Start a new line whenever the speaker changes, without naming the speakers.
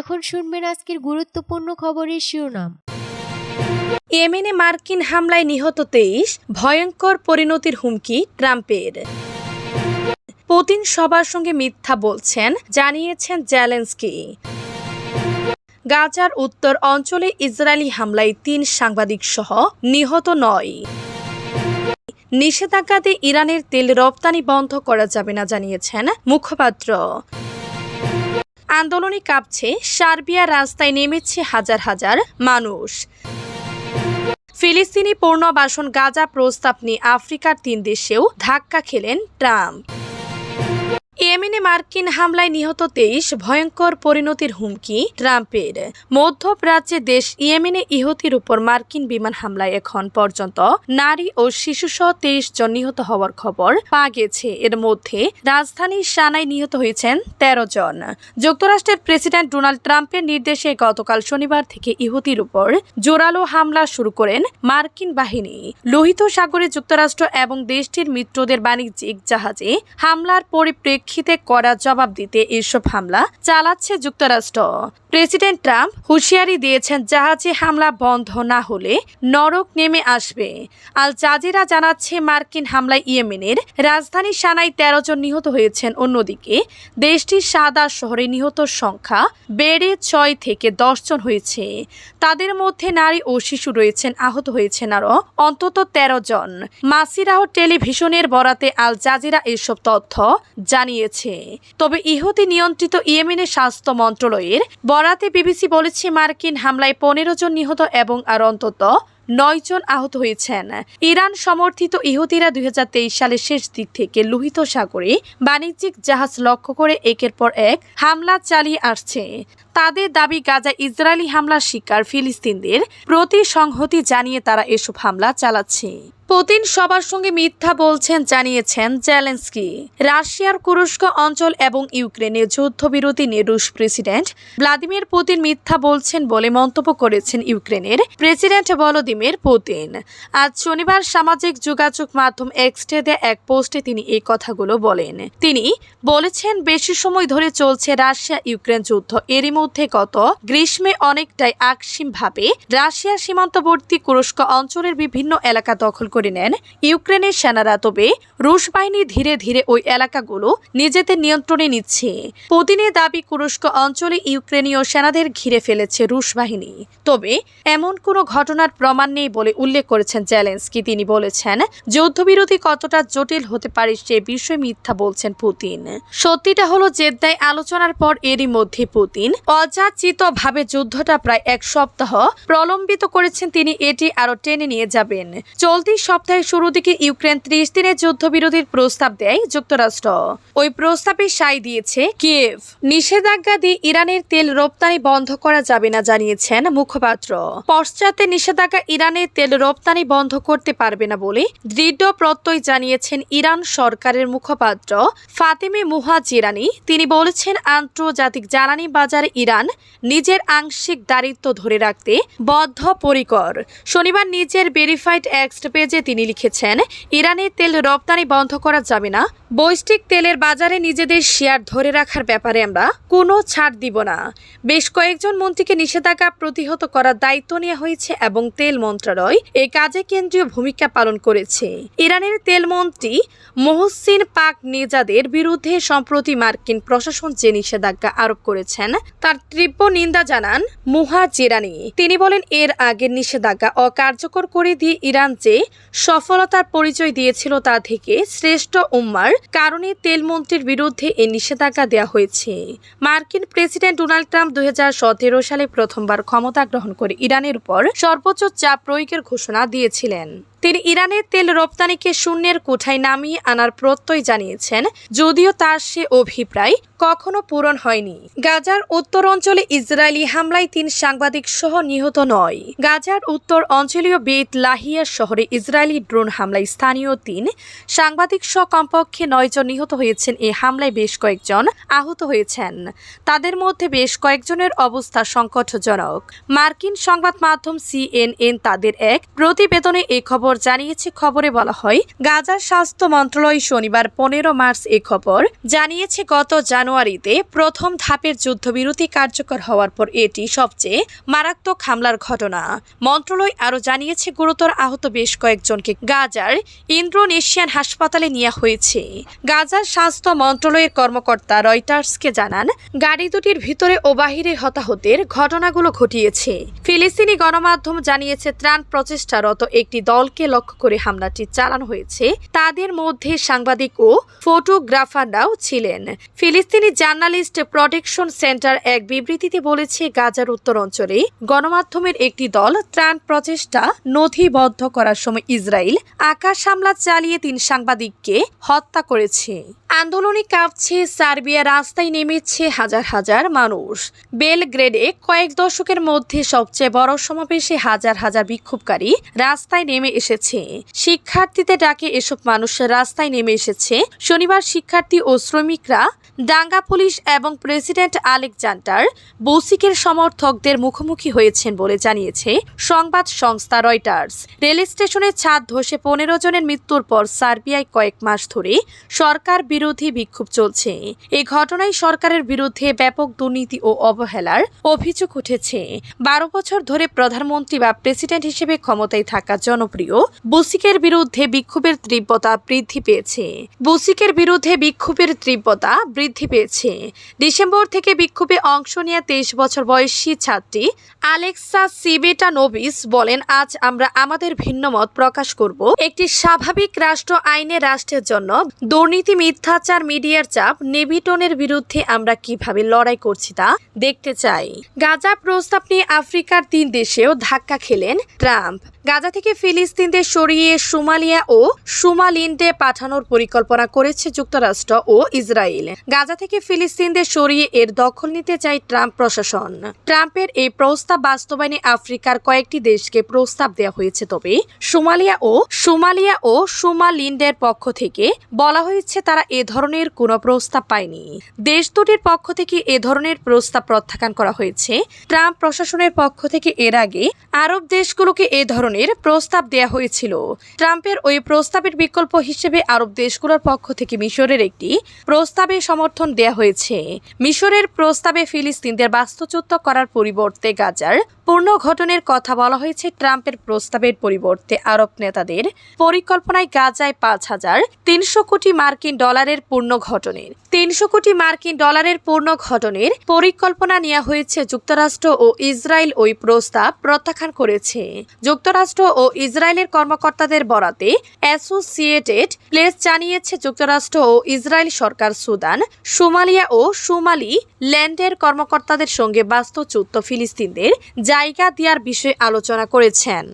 এখন শুনবেন আজকের গুরুত্বপূর্ণ খবরের শিরোনাম।
ইয়েমেনে মার্কিন হামলায় নিহত তেইশ, ভয়ঙ্কর পরিণতির হুমকি ট্রাম্পের। পুতিন সবার সঙ্গে মিথ্যা বলছেন, জানিয়েছেন জেলেন্সকি। গাজার উত্তর অঞ্চলে ইসরায়েলি হামলায় তিন সাংবাদিক সহ নিহত নয়। নিষেধাজ্ঞাতে ইরানের তেল রপ্তানি বন্ধ করা যাবে না, জানিয়েছেন মুখপাত্র। আন্দোলনে কাঁপছে সার্বিয়া, রাস্তায় নেমেছে হাজার হাজার মানুষ। ফিলিস্তিনি পূর্ণবাসন গাজা প্রস্তাব নিয়ে আফ্রিকার তিন দেশেও ধাক্কা খেলেন ট্রাম্প। ইয়েমেনে মার্কিন হামলায় নিহত তেইশ ভয়ঙ্কর পরিণতির হুমকি ট্রাম্পের। মধ্যপ্রাচ্যে দেশ ইয়েমেনে ইহুতির উপর মার্কিন বিমান হামলায় এখন পর্যন্ত নারী ও শিশুসহ তেইশ জন নিহত হওয়ার খবর পাওয়া গেছে। এর মধ্যে রাজধানী সানায় নিহত হয়েছেন তেরো জন। যুক্তরাষ্ট্রের প্রেসিডেন্ট ডোনাল্ড ট্রাম্পের নির্দেশে গতকাল শনিবার থেকে ইহুতির উপর জোরালো হামলা শুরু করেন মার্কিন বাহিনী। লোহিত সাগরে যুক্তরাষ্ট্র এবং দেশটির মিত্রদের বাণিজ্যিক জাহাজে হামলার পরিপ্রেক্ষিতে করা জবাব দিতে এসব হামলা চালাচ্ছে যুক্তরাষ্ট্র। প্রেসিডেন্ট ট্রাম্প হুঁশিয়ারি দিয়েছেন জাহাজে হামলা বন্ধ না হলে নরক নেমে আসবে। আল জাজিরা জানাচ্ছে মার্কিন হামলায় ইয়েমেনের রাজধানী সানায় তেরো জন নিহত হয়েছেন, অন্যদিকে দেশটির সাদা শহরে নিহত সংখ্যা বেড়ে ছয় থেকে দশ জন হয়েছে। তাদের মধ্যে নারী ও শিশু রয়েছেন, আহত হয়েছেন আরও অন্তত তেরো জন। মাসিরাহ টেলিভিশনের বরাতে আল জাজিরা এসব তথ্য জানিয়েছে। তবে ইহুদি নিয়ন্ত্রিত ইয়েমেনের স্বাস্থ্য মন্ত্রণালয়ের বরাতে বিবিসি বলেছে মার্কিন হামলায় পনেরো জন নিহত এবং আর অন্তত নয় জন আহত হয়েছেন। ইরান সমর্থিত ইহুদিরা দুই হাজার তেইশ সালের শেষ দিক থেকে লোহিত সাগরে বাণিজ্যিক জাহাজ লক্ষ্য করে একের পর এক হামলা চালিয়ে আসছে। তাদের দাবি, গাজা ইসরায়েলি হামলার শিকার ফিলিস্তিনদের প্রতি সংহতি জানিয়ে তারা এসব হামলা চালাচ্ছে। পুতিন সবার সঙ্গে মিথ্যা বলছেন, জানিয়েছেন জেলেন্সকি। রাশিয়ার কুরস্ক অঞ্চল এবং ইউক্রেনে যুদ্ধবিরতি নিয়ে রুশ প্রেসিডেন্ট ভ্লাদিমির পুতিন মিথ্যা বলছেন বলে মন্তব্য করেছেন ইউক্রেনের প্রেসিডেন্ট ভলোদিমির পুতিন। আজ শনিবার সামাজিক যোগাযোগ মাধ্যম দেয়া এক পোস্টে তিনি এই কথাগুলো বলেন। তিনি বলেছেন, বেশি সময় ধরে চলছে রাশিয়া ইউক্রেন যুদ্ধ, এরই মধ্যে গত গ্রীষ্মে অনেকটাই আকস্মিকভাবে রাশিয়ার সীমান্তবর্তী কুরস্ক অঞ্চলের বিভিন্ন এলাকা দখল করে নেন ইউক্রেনের সেনারা। তবে রুশ বাহিনী ধীরে ধীরে ওই এলাকাগুলো নিজেদের নিয়ন্ত্রণে নিচ্ছে। পুতিনের দাবি কুরস্ক অঞ্চলে ইউক্রেনীয় সেনাদের ঘিরে ফেলেছে রুশ বাহিনী। তবে এমন কোনো ঘটনার প্রমাণ নেই বলে উল্লেখ করেছেন জেলেন্সকি। তিনি বলেছেন, যুদ্ধবিরতি কতটা জটিল হতে পারে সে বিষয়ে মিথ্যা বলছেন পুতিন। সত্যিটা হলো, জেদ্দায় আলোচনার পর এরই মধ্যে পুতিন অযাচিতভাবে যুদ্ধটা প্রায় এক সপ্তাহ প্রলম্বিত করেছেন তিনি, এটি আরও টেনে নিয়ে যাবেন। চলতি সপ্তাহের শুরু দিকে ইউক্রেন ত্রিশ দিনের যুদ্ধবিরতির প্রস্তাব দেয় যুক্তরাষ্ট্র। ওই প্রস্তাবে সাই দিয়েছে কিয়েভ। নিষেধাজ্ঞা দিয়ে ইরানের তেল রপ্তানি বন্ধ করা যাবে না জানিয়েছেন মুখপাত্র। পশ্চাতে নিষেধাজ্ঞা ইরানের তেল রপ্তানি বন্ধ করতে পারবে না বলে দৃঢ় প্রত্যয় জানিয়েছেন ইরান সরকারের মুখপাত্র ফাতেমে মুহাজিরানি তিনি বলেছেন, আন্তর্জাতিক জ্বালানি বাজারে ইরান নিজের আংশিক দারিত্ব ধরে রাখতে বদ্ধপরিকর। শনিবার নিজের ভেরিফাইড এক্সট পেজে তিনি লিখেছেন ইরানের তেল রপ্তানি বন্ধ করা যাবে না। বৈশ্বিক তেলের বাজারে নিজেদের শেয়ার ধরে রাখার ব্যাপারে আমরা কোনো ছাড় দিব না। বেশ কয়েকজন মন্ত্রীকে নিষেধাজ্ঞা প্রতিহত করার দায়িত্ব নেওয়া হয়েছে এবং তেল মন্ত্রণালয় এই কাজে কেন্দ্রীয় ভূমিকা পালন করেছে। ইরানের তেলমন্ত্রী মোহসিন পাক নেজাদের বিরুদ্ধে সম্প্রতি মার্কিন প্রশাসন যে নিষেধাজ্ঞা আরোপ করেছেন তার তীব্র নিন্দা জানান মুহা মুহাজিরানি তিনি বলেন, এর আগের নিষেধাজ্ঞা অকার্যকর করে দিয়ে ইরান যে সফলতার পরিচয় দিয়েছিল তা থেকে শ্রেষ্ঠ উম্মার কারণে তেলমন্ত্রীর বিরুদ্ধে এই নিষেধাজ্ঞা দেওয়া হয়েছে। মার্কিন প্রেসিডেন্ট ডোনাল্ড ট্রাম্প দুই হাজার সতেরো সালে প্রথমবার ক্ষমতা গ্রহণ করে ইরানের উপর সর্বোচ্চ চাপ প্রয়োগের ঘোষণা দিয়েছিলেন। তিনি ইরানের তেল রপ্তানিকে শূন্যের কোঠায় নামিয়ে আনার প্রত্যয় জানিয়েছেন, যদিও তার সে অভিপ্রায় কখনো পূরণ হয়নি। গাজার উত্তর অঞ্চলে ইসরায়েলি হামলায় তিন সাংবাদিক সহ নিহত নয়। গাজার উত্তর অঞ্চলীয় বেত লাহিয়া শহরে ইসরায়েলি ড্রোন হামলায় স্থানীয় তিন সাংবাদিক সহ কমপক্ষে নয় জন নিহত হয়েছেন। এই হামলায় বেশ কয়েকজন আহত হয়েছেন। তাদের মধ্যে বেশ কয়েকজনের অবস্থা সংকটজনক। মার্কিন সংবাদ মাধ্যম সিএনএন তাদের এক প্রতিবেদনে এ খবর খবর জানিয়েছে, খবরে বলা হয়, গাজার স্বাস্থ্য মন্ত্রণালয় শনিবার পনেরো মার্চ এ খবর জানিয়েছে, গত জানুয়ারিতে প্রথম ধাপের যুদ্ধবিরতি কার্যকর হওয়ার পর এটি সবচেয়ে মারাত্মক হামলার ঘটনা। মন্ত্রণালয় আরও জানিয়েছে, গুরুতর আহত বেশ কয়েকজনকে গাজার ইন্দ্রোনেশিয়ান হাসপাতালে নেওয়া হয়েছে। গাজার স্বাস্থ্য মন্ত্রণালয়ের কর্মকর্তা রয়টার্সকে জানান, গাড়ি দুটির ভিতরে ও বাহিরে হতাহতের ঘটনাগুলো ঘটিয়েছে। ফিলিস্তিনি গণমাধ্যম জানিয়েছে, ত্রাণ প্রচেষ্টারত একটি দলকে লক্ষ্য করে হামলাটি চালানো হয়েছে, তাদের মধ্যে সাংবাদিক ও ফটোগ্রাফাররাও ছিলেন। ফিলিস্তিনি জার্নালিস্ট প্রোটেকশন সেন্টার এক বিবৃতিতে বলেছে, গাজার উত্তর অঞ্চলে গণমাধ্যমের একটি দল ত্রাণ প্রচেষ্টা নথিবদ্ধ করার সময় ইসরায়েল আকাশ হামলা চালিয়ে তিন সাংবাদিককে হত্যা করেছে। আন্দোলনে কাঁপছে সার্বিয়া, রাস্তায় নেমেছে হাজার হাজার মানুষ। বেলগ্রেডে কয়েক দশকের মধ্যে সবচেয়ে বড় সমাবেশে হাজার হাজার বিক্ষোভকারী রাস্তায় নেমে এসেছে। শিক্ষার্থীদের ডাকে এসব মানুষ রাস্তায় নেমে এসেছে। শনিবার শিক্ষার্থী ও শ্রমিকরা, দাঙ্গা পুলিশ এবং প্রেসিডেন্ট আলেকজান্ডার বৌসিকের সমর্থকদের মুখোমুখি হয়েছেন বলে জানিয়েছে সংবাদ সংস্থা রয়টার্স। রেল স্টেশনের ছাদ ধসে পনেরো জনের মৃত্যুর পর সার্বিয়ায় কয়েক মাস ধরে সরকার বিরোধী বিক্ষোভ চলছে। এই ঘটনায় সরকারের বিরুদ্ধে ব্যাপক দুর্নীতি ও অবহেলার অভিযোগ উঠেছে। বারো বছর ধরে প্রধানমন্ত্রী বা প্রেসিডেন্ট হিসেবে ক্ষমতায় থাকা জনপ্রিয় বুসিকের বিরুদ্ধে বিক্ষোভের তীব্রতা বৃদ্ধি পেয়েছে। বুসিকের বিরুদ্ধে বিক্ষোভের তীব্রতা বৃদ্ধি পেয়েছে। ডিসেম্বর থেকে বিক্ষোভে অংশ নেওয়া তেইশ বছর বয়সী ছাত্রী আলেক্সা সিবেটা নোবিস বলেন, আজ আমরা আমাদের ভিন্ন মত প্রকাশ করব। একটি স্বাভাবিক রাষ্ট্র আইনে রাষ্ট্রের জন্য দুর্নীতি মিথ্যাচার মিডিয়ার চাপ, নেভিটনের বিরুদ্ধে আমরা কীভাবে লড়াই করছি তা দেখতে চাই। গাজা প্রস্তাব নিয়ে আফ্রিকার তিন দেশেও ধাক্কা খেলেন ট্রাম্প। গাজা থেকে ফিলিস্তিনদের সরিয়ে সোমালিয়া ও সোমালিন্ডে পাঠানোর পরিকল্পনা করেছে যুক্তরাষ্ট্র ও ইসরায়েল। গাজা থেকে ফিলিস্তিনদের সরিয়ে এর দখল নিতে চায় ট্রাম্প প্রশাসন। ট্রাম্পের এই প্রস্তাব বাস্তবায়নে আফ্রিকার কয়েকটি দেশকে প্রস্তাব দেওয়া হয়েছে, তবে সোমালিয়া ও সোমালিয়া ও সোমালিন্ডের পক্ষ থেকে বলা হয়েছে তারা এ ধরনের কোনো প্রস্তাব পায়নি। দেশ দুটির পক্ষ থেকে এ ধরনের প্রস্তাব প্রত্যাখ্যান করা হয়েছে। ট্রাম্প প্রশাসনের পক্ষ থেকে এর আগে আরব দেশগুলোকে এ ধরনের প্রস্তাব দেওয়া হয়েছিল। ট্রাম্পের ওই প্রস্তাবের বিকল্প হিসেবে আরব দেশগুলোর পক্ষ থেকে মিশরের একটি প্রস্তাবে সমর্থন দেওয়া হয়েছে। মিশরের প্রস্তাবে ফিলিস্তিনদের বাস্তুচ্যুত করার পরিবর্তে গাজার পূর্ণ ঘটনের কথা বলা হয়েছে। ট্রাম্পের প্রস্তাবের পরিবর্তে আরব নেতাদের পরিকল্পনায় গাজায় পাঁচ হাজার তিনশো কোটি মার্কিন ডলারের পূর্ণ ঘটনের। তিনশো কোটি মার্কিন ডলারের পূর্ণ ঘটনের পরিকল্পনা নেওয়া হয়েছে যুক্তরাষ্ট্র ও ইসরায়েল ওই প্রস্তাব প্রত্যাখ্যান করেছে। যুক্তরাষ্ট্র ও ইসরায়েলের কর্মকর্তাদের বরাতে অ্যাসোসিয়েটেড প্লেস জানিয়েছে যুক্তরাষ্ট্র ও ইসরায়েল সরকার সুদান, সোমালিয়া ও সোমালি ল্যান্ডের কর্মকর্তাদের সঙ্গে বাস্তুচ্যুত ফিলিস্তিনদের জায়গা দেওয়ার বিষয়ে আলোচনা করেছেন।